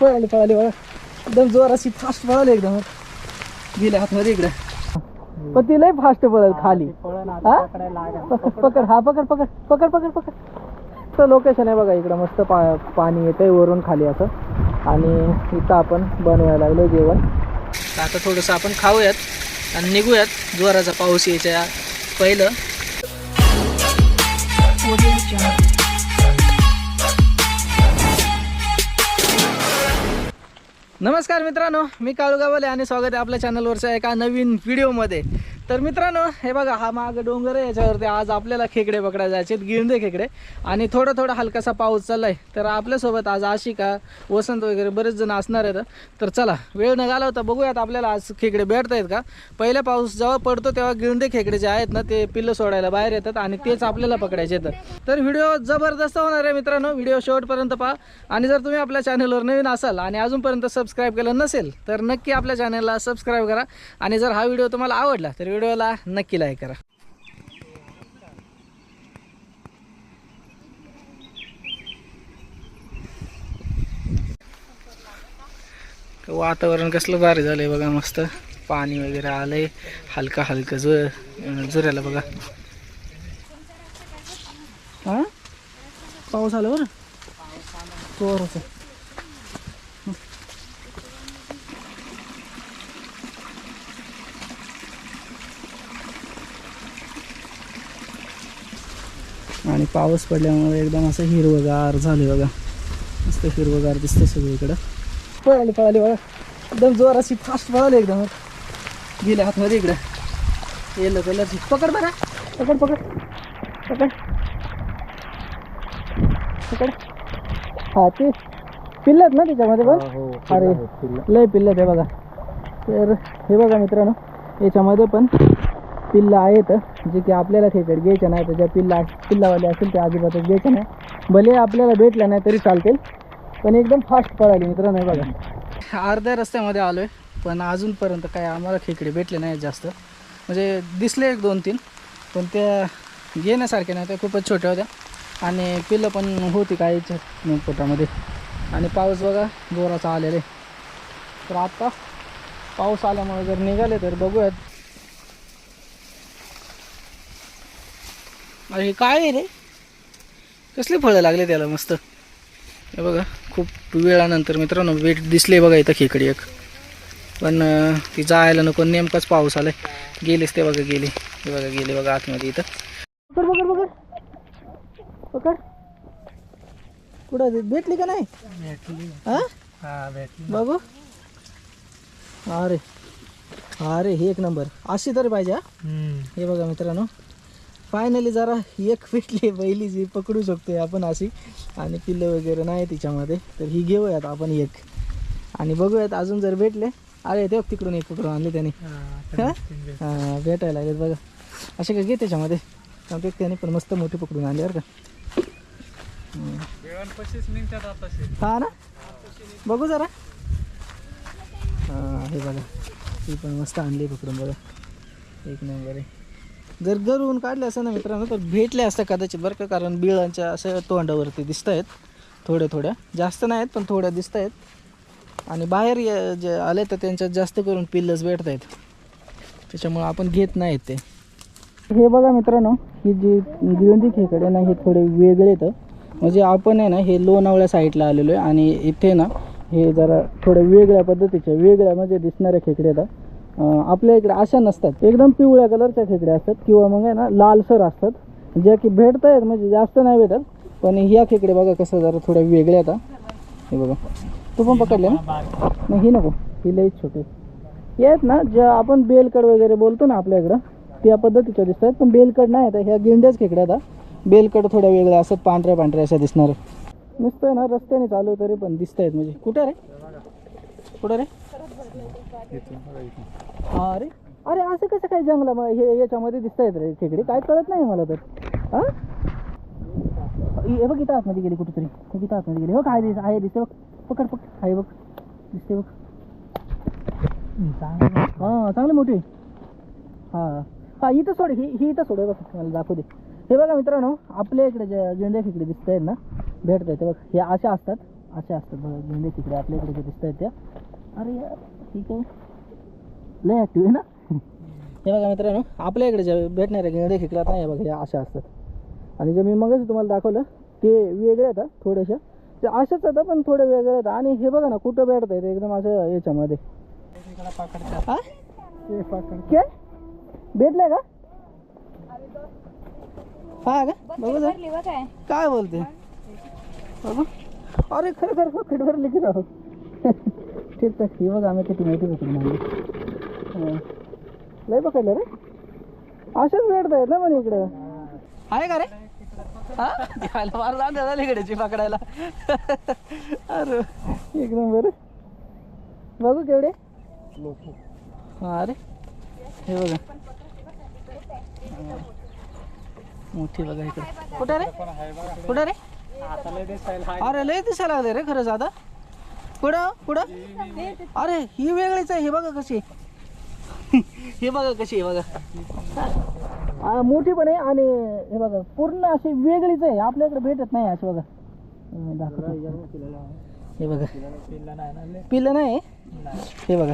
पळाली पळाली बघा. एकदम जोराशी फास्ट पळाली एकदम. गेले आतमध्ये इकडे पण ती लय फास्ट पळेल खाली. हा? पकड हा पकड पकड पकड पकड पकड. तर लोकेशन आहे बघा इकडं मस्त पा पाणी येतंय वरून खाली असं. आणि इथं आपण बनवायला लागलो जेवण. आता थोडंसं आपण खाऊयात आणि निघूयात. जोराचा पाऊस यायच्या पहिलं नमस्कार मित्रांनो मी काळू गावले आणि स्वागत आहे आपल्या चॅनलवरच्या एका नवीन व्हिडिओमध्ये तर मित्रांनो हे बघा हा माग डोंगर आहे याच्यावरती आज आपल्याला खेकडे पकडायला जायचे आहेत, गिळंदे खेकडे. आणि थोडा थोडा हलकासा पाऊस चाललाय. तर आपल्यासोबत आज आशिका वसंत वगैरे बरेच जण असणार आहेत. तर चला वेळ न घालवता बघूयात आपल्याला आज खेकडे भेटत आहेत का? पहिला पाऊस जेव्हा पडतो तेव्हा गिळंदे खेकडे जे आहेत ना ते पिल्लं सोडायला बाहेर येतात आणि तेच आपल्याला पकडायचे येतात तर व्हिडिओ जबरदस्त होणार आहे मित्रांनो व्हिडिओ शेवटपर्यंत पहा. आणि जर तुम्ही आपल्या चॅनलवर नवीन असाल आणि अजूनपर्यंत सबस्क्राईब केलं नसेल तर नक्की आपल्या चॅनलला सबस्क्राईब करा. आणि जर हा व्हिडिओ तुम्हाला आवडला तर व्हिडिओला नक्की लाईक करा. वातावरण कसलं भारी झालंय बघा मस्त. पाणी वगैरे आलंय. हलका हलकं जो जुऱ्याला बघा. हा? पाऊस आला बरं? जोराचं आणि पाऊस पडल्यामुळे एकदम असं हिरवगार झाले बघा. मस्त हिरवगार दिसतं सगळीकडं. पळाली पळाली बघा. एकदम जोराशी फास्ट पळाली एकदम. गेले हातमध्ये इकडं. येलो कलरची. पकड बघा. पकड पकड. पकड. पकड. हा ते पिल्लत ना त्याच्यामध्ये पण? अरे लय पिल्लत आहे बघा. तर हे बघा मित्रांनो याच्यामध्ये पण पिल्लं आहेत जे की आपल्याला खेकड घ्यायचं नाही तर ज्या पिल्ला पिल्लावाले असतील ते अजिबातच घ्यायचं नाही. भले आपल्याला भेटलं नाही तरी चालतील पण एकदम फास्ट पळाली मित्रांनो नाही बघा. अर्ध्या रस्त्यामध्ये आलो आहे पण अजूनपर्यंत काय आम्हाला खेकडे भेटले नाहीत जास्त. म्हणजे दिसले एक दोन तीन पण त्या घेण्यासारख्या नाही त्या खूपच छोट्या होत्या. आणि पिल्लं पण होती काय पोटामध्ये. आणि पाऊस बघा जोराचा आलेला आहे. तर आत्ता पाऊस आल्यामुळे जर निघाले तर बघूयात. अरे हे काय आहे रे? कसले फळं लागले त्याला मस्त? हे बघा खूप वेळानंतर मित्रांनो वेट दिसले बघा इथं खेकडी एक. पण ती जायला नको नेमकाच पाऊस आलाय. गेलेच ते बघा गेले. हे बघा गेले बघा आतमध्ये इथं. पकड पकड पकड. पकड. कुठं भेटली का नाही? हा? बघू अरे अरे हे एक नंबर. अशी तरी पाहिजे हा? हे बघा मित्रांनो. फायनली जरा एक भेटली पहिली जी पकडू शकतो आपण अशी. आणि पिल्लं वगैरे नाही तिच्यामध्ये तर ही घेऊयात आपण एक. आणि बघूयात अजून जर भेटले अरे ते तिकडून एक पकडून आणले त्याने. हा? भेटायला लागलेत बघा. असे का घे त्याच्यामध्ये. त्यामुळे त्याने पण मस्त मोठी पकडून आणले बरं का. हा ना? बघू जरा. हा हे बघा. ही पण मस्त आणली पकडून बघा. एक नंबर आहे. जर गरून काढले असं ना मित्रांनो तर भेटले असतं कदाचित बरं का कारण बिळांच्या असं तोंडावरती दिसत आहेत थोड्या थोड्या. जास्त नाही आहेत पण थोड्या दिसत आहेत आणि बाहेर जे आले तर त्यांच्यात जास्त करून पिल्लच भेटत आहेत त्याच्यामुळं आपण घेत नाहीत ते. हे बघा मित्रांनो ही जी गिळंदी खेकडे ना हे थोडे वेगळे आहेत. म्हणजे आपण आहे ना हे लोणावळ्या साईडला आलेलो आहे. आणि इथे ना हे जरा थोड्या वेगळ्या पद्धतीचे वेगळ्या म्हणजे दिसणाऱ्या खेकडे आहेत. आपल्या इकडे अशा नसतात. एकदम पिवळ्या कलरच्या खेकड्या असतात किंवा मग आहे ना लालसर असतात. ज्या की भेटत आहेत म्हणजे जास्त नाही भेटत पण ह्या खेकडे बघा कसं जरा थोड्या वेगळ्या आता. हे बघा. तू पण पकडले ना? नाही ही नको. ही लईच छोटी. हे आहेत ना ज्या आपण बेलकड वगैरे बोलतो ना आपल्या इकडं त्या पद्धतीच्या दिसतात पण बेलकड नाही आता. ह्या गेंड्याच खेकड्या आता. बेलकड थोड्या वेगळ्या असतात पांढऱ्या पांढऱ्या अशा दिसणार. नुसतं ना रस्त्याने चालू तरी पण दिसत आहेत म्हणजे. कुठं रे? कुठं रे? अरे अरे असं कसं काय जंगला मग हे याच्यामध्ये दिसत आहेत रे खेकडे? काय कळत नाही मला तर. हा? हे बघ इथं आतमध्ये गेली कुठेतरी. बघ इथं आतमध्ये गेली. हो काय दिस आहे दिसते बघ. पकड पकड. आहे बघ. दिसते बघ. हा चांगली मोठी हा. हा इथं सोड. ही ही इथं सोड. बघ मला दाखवू दे. हे बघा मित्रांनो आपल्या इकडे ज्या गेंडे खेकडे दिसत आहेत ना भेटत आहेत बघ हे अशा असतात. अशा असतात बघा गेंडे खेकडे आपल्या इकडे दिसत आहेत त्या. अरे यार. ठीक आहे. लय ॲक्टिव्ह आहे ना? हे बघा मित्रांनो आपल्या इकडे जे भेटणाऱ्या गेंडे खेकड्यात नाही बघा या अशा असतात. आणि जे मी मगच तुम्हाला दाखवलं ते वेगळे आहेत थोड्याशा ते अशाच आहेत पण थोडे वेगळे आहेत. आणि हे बघा ना कुठं भेटत आहेत एकदम असं याच्यामध्ये. भेटलं काय? भेटलंय का? हा का? बघू जरा. काय बोलते? बघू. अरे खरं खरं पॉकेट भरली की राहू ठीक आहे ही बघ आम्ही किती माहिती पकडून आणली लय पकडलं रे अशाच भेटत आहेत ना म्हणे इकडं आहे का रे हा फार जाण झाली इकडेची पकडायला अरे एक नंबर बघू केवढे हा अरे हे बघा. मोठी बघा इकडे कुठे रे कुठे रे अरे लय दिसायला लागले रे खरंच आता कुठं? कुठं? अरे ही वेगळीच आहे हे बघा कशी हे बघा कशी आहे बघा. मोठी पण आहे आणि हे बघा पूर्ण अशी वेगळीच आहे. आपल्याकडे भेटत नाही अशी बघा. दाखवतो. हे बघा. पिलं नाही? हे बघा.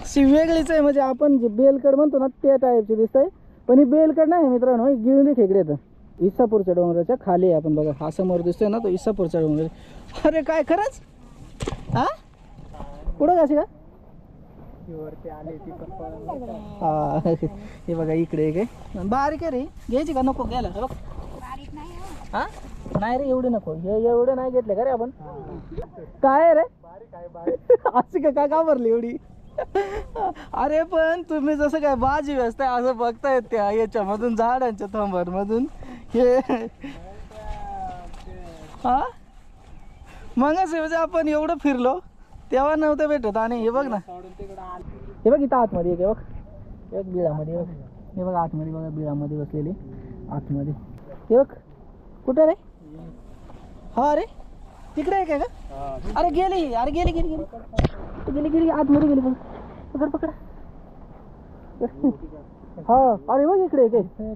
अशी वेगळीच आहे म्हणजे आपण जे बेलकड म्हणतो ना त्या टाईपची दिसत आहे पण ही बेलकड नाही मित्रांनो ही गिळणी खेकडे येतं इसापूरच्या डोंगराच्या खाली आहे आपण बघा. हा समोर दिसतोय ना तो इसापूरच्या डोंगर अरे काय खरंच? हा? कुठं काशी का? हा हे बघा इकडे काय बारीक आहे रे. घ्यायची का? नको घ्यायला. बघ. हा? नाही रे एवढे नको. हे एवढे नाही घेतले का रे आपण? काय रे? अशी का काय भरली एवढी? अरे पण तुम्ही जसं काय बाजी व्यस्त असं बघतायत त्या याच्यामधून झाडांच्या थंबांमधून. हे हा? मग असं म्हणजे आपण एवढं फिरलो तेव्हा नव्हतं भेटत. आणि हे बघ ना. हे बघ इथं आतमध्ये एक बघ. हे बघ बिळामध्ये बघ. हे बघ आतमध्ये बघा बिळामध्ये बसलेली. आतमध्ये. हे बघ. कुठं रे? हा अरे. तिकडे आहे काय का? अरे गेली अरे गेली गेली गेली. गेली गेली आतमध्ये गेली बघ. पकड पकड. हा अरे बघ इकडे आहे. काय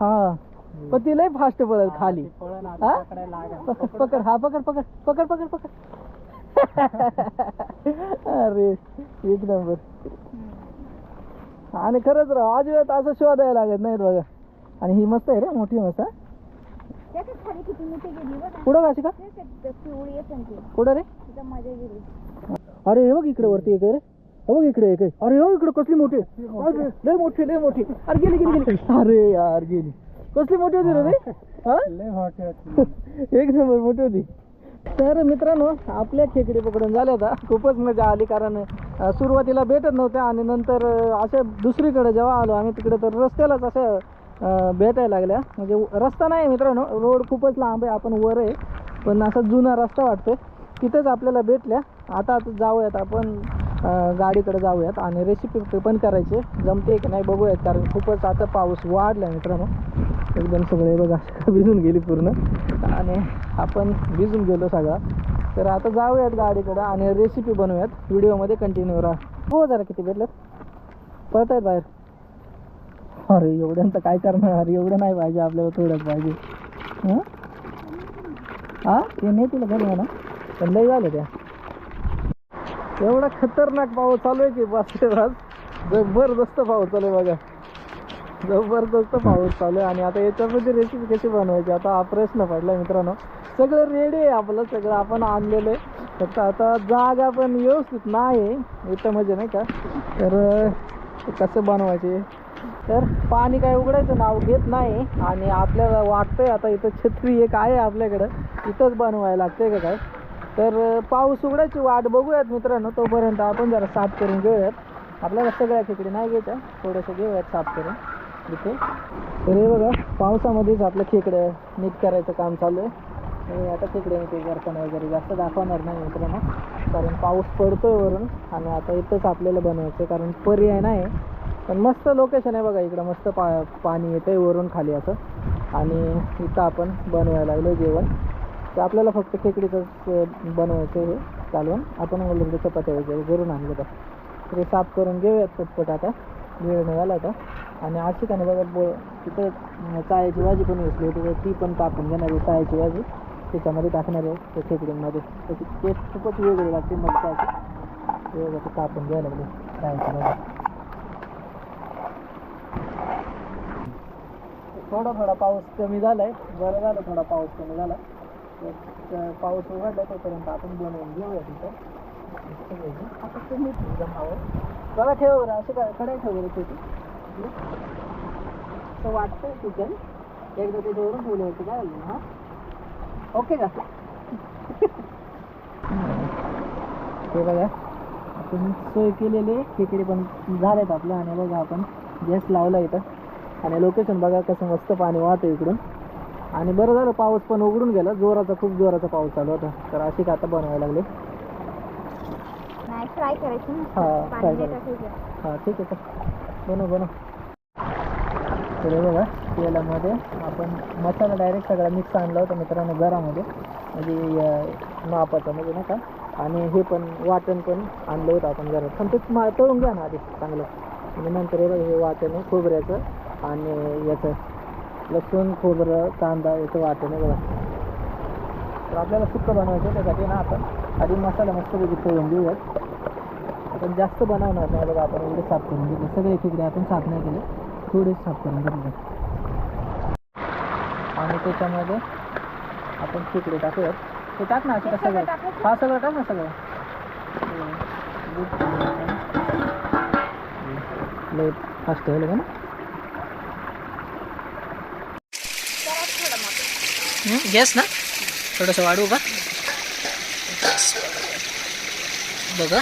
हा. पण ती लय फास्ट पळत खाली. हा? प- पकड हा पकड पकड पकड पकड पकड. अरे एक नंबर आणि खरंच राव अजिबात असं शोधायला लागत नाहीत बघा. आणि ही मस्त आहे रे मोठी मस्त हा. पुढं काशी का? पुढं रे? अरे हे बघ इकडे वरती एक रे. हे बघ इकडे एक अरे हो इकडे कसली मोठी लय मोठी लय मोठी अरे गेली गेली गेली. अरे यार गेली. कसली मोठी होती रे हा? एक नंबर मोठी होती. तर मित्रांनो आपल्या खेकडी पकडून झाल्या होत्या खूपच मजा आली कारण अं, सुरुवातीला भेटत नव्हत्या आणि नंतर अं, अशा दुसरीकडे जेव्हा आलो आम्ही तिकडे तर रस्त्यालाच असं अं, भेटायला लागल्या. म्हणजे रस्ता नाही मित्रांनो रोड खूपच लांब आहे आपण वर आहे. पण असा जुना रस्ता वाटतोय. तिथेच आपल्याला भेटल्या. आता आता जाऊयात आपण. गाडीकडे जाऊयात आणि रेसिपी पण करायची. जमते की नाही बघूयात कारण खूपच आता पाऊस वाढला मित्रांनो. एकदम सगळे बघा भिजून गेली पूर्ण. आणि आपण भिजून गेलो सगळा. तर आता जाऊयात गाडीकडं आणि रेसिपी बनवूयात. व्हिडिओमध्ये कंटिन्यू राहा. हो जरा किती भेटलं? पळत आहेत बाहेर. अरे एवढ्यांचं काय करणार? अरे एवढं नाही पाहिजे आपल्याला थोडंच पाहिजे. हां? हा? ते नाही तुला घरी म्हणा पण लई झालं त्या. एवढा खतरनाक पाऊस चालू आहे की बस. जबरदस्त पाऊस चालू आहे बघा. जबरदस्त पाऊस चालू आहे. आणि आता याच्यामध्ये रेसिपी कशी बनवायची? आता हा प्रश्न पडला मित्रांनो. सगळं रेडी आहे आपलं. सगळं आपण आणलेलं आहे. फक्त आता जागा पण व्यवस्थित नाही. इथं म्हणजे नाही का? तर कसं बनवायचे? तर पाणी काय उघडायचं नाव घेत नाही. आणि आपल्याला वाटतंय आता इथं छत्री एक आहे आपल्याकडं. इथंच बनवायला लागतंय का काय? तर पाऊस उघडायची वाट बघूयात मित्रांनो. तोपर्यंत आपण जरा साफ करून घेऊयात. आपल्याला सगळ्या खेकडे नाही घ्यायच्या. थोडंसं घेऊयात साफ करून. इथे. तर हे बघा पावसामध्येच आपलं खेकडं नीट करायचं काम चालू आहे. आणि आता खेकडे मी ते करताना वगैरे जास्त दाखवणार नाही मित्रांनो. कारण पाऊस पडतोय वरून आणि आता इथंच आपल्याला बनवायचं आहे. कारण पर्याय नाही. पण मस्त लोकेशन आहे बघा इकडं. मस्त पा पाणी येतंय वरून खाली असं. आणि इथं आपण बनवायला लागलो जेवण. तर आपल्याला फक्त खेकडीचंच बनवायचं हे चालवून. आपण ऑलरेडी चपात्या वगैरे घरून आणलं तर. ते साफ करून घेऊयात पटपट आता. वेळ मिळाला आता. आणि आज ठिकाणी बघा बो तिथं अं, चाळ्याची भाजी पण घेतली होती. तर ती पण कापून घेणार आहे चाळ्याची भाजी. त्याच्यामध्ये टाकणार आहे त्या खेकडीमध्ये. त्याची टेस्ट खूपच वेगळी लागते मग अशी. वेगळं ते कापून घ्यायला लागले फ्रायचं भाजी थोडा थोडा पाऊस कमी झाला आहे बरं झालं थोडा पाऊस कमी झाला. आहे पाऊस उघडला तोपर्यंत आपण बनवून घेऊया तिथं. आता तुम्ही बघा ठेव बरं असं काय कडे ठेव बरं छोटी. तर वाटतंय चिकन एकदा ते दोरून ठेवलं होते काय हां? ओके का? ते बघा आपण सोय केलेले खेकडे पण झालेत आपले आणि बघा आपण गॅस लावला इथं. आणि लोकेशन बघा कसं मस्त पाणी वाहतं इकडून. आणि बरं झालं पाऊस पण उघडून गेला. जोराचा खूप जोराचा पाऊस चालू होता. तर अशी का आता बनवायला लागले? फ्राय करायचं हा, करायचं. हां ठीक आहे बनव बनव. तर बघा तेलामध्ये आपण मसाला डायरेक्ट सगळा मिक्स आणला होता मित्रांनो घरामध्ये. म्हणजे मापाचा म्हणजे नाही का? आणि हे पण वाटण पण आणलं होतं आपण घरात. पण ते मा तळून घ्या ना आधी चांगलं. आणि नंतर हे बघा हे वाटण खोबऱ्याचं आणि याचं लसूण खोबरं कांदा याचं वाटण बघा तर आपल्याला सुक्कं बनवायचं आहे, त्यासाठी ना आपण आधी मसाला मस्तपैकी ठेवून घेऊयात. आपण जास्त बनवणार नाही बघा आपण एवढे साफ करून घेतले. सगळे तिकडे आपण साफ नाही केले थोडे साफ करून घेतले. आणि त्याच्यामध्ये आपण तिकडे टाकूयात. ते टाक ना असं सगळं हा सगळं टाक ना सगळं. लय फास्ट आहे का ना गॅस ना? थोडंसं वाढवू का बघा.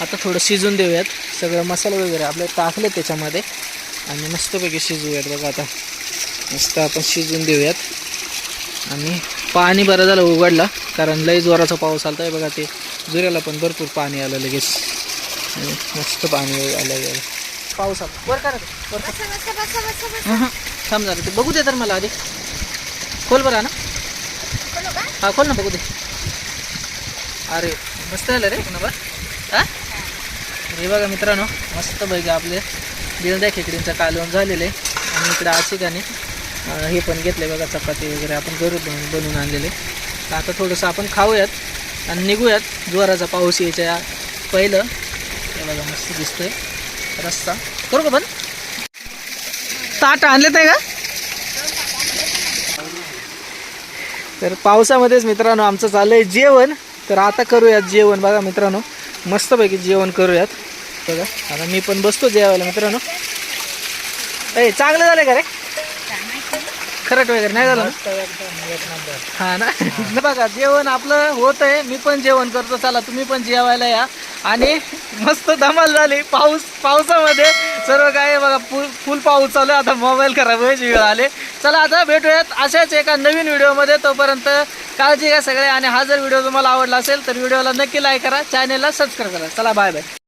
आता थोडं शिजून देऊयात. सगळं मसाला वगैरे आपले टाकले त्याच्यामध्ये. आणि मस्तपैकी शिजवूयात बघा आता. मस्त आपण शिजून देऊयात. आणि पाणी बरं झालं उघडला. कारण लई जोराचा पाऊस आलता. बघा ते जुऱ्याला पण भरपूर पाणी आलं लगेच. मस्त पाणी आलं गेलं पाऊस आला. वर करा हं. थांब जरा ते बघू दे तर मला आधी. खोल बरं ना? हा खोल ना बघू दे. अरे मस्त झालं रे. पुन्हा बरं हा? हे बघा मित्रांनो मस्त पैकी आपले बिलद्या खेकडींचं कालवण झालेलं. आहे आणि इकडे आशिकाने हे पण घेतले बघा चपाती वगैरे आपण घरून बनवून बनवून आणलेले. तर आता थोडंसं आपण खाऊयात आणि निघूयात. जोराचा पाऊस यायच्या पहिलं. हे बघा मस्त दिसतंय. रस्ता करू का पण ताट आणलेत आहे का? तर पावसामध्येच मित्रांनो आमचं चाललं आहे जेवण. तर आता करूयात जेवण बघा मित्रांनो. मस्तपैकी जेवण करूयात. बघा आता मी पण बसतो जेवायला मित्रांनो. ए चांगलं झालं का रे? खरट वगैरे नाही झालं हा ना? न बघा जेवण आपलं होत आहे मी पण जेवण करतो. चला तुम्ही पण जेवायला या. आणि मस्त धमाल झाली. पाऊस पावसामध्ये सर्व काय बघा फुल फुल पाऊस चालू आहे. आता मोबाईल खराब व्हायची वेळ आले. चला आता भेटूयात अशाच एका नवीन व्हिडिओमध्ये. तोपर्यंत काळजी घ्या सगळे आणि हा जर व्हिडिओ तुम्हाला आवडला असेल तर व्हिडिओला नक्की लाईक करा. चॅनेलला सबस्क्राईब करा. चला बाय बाय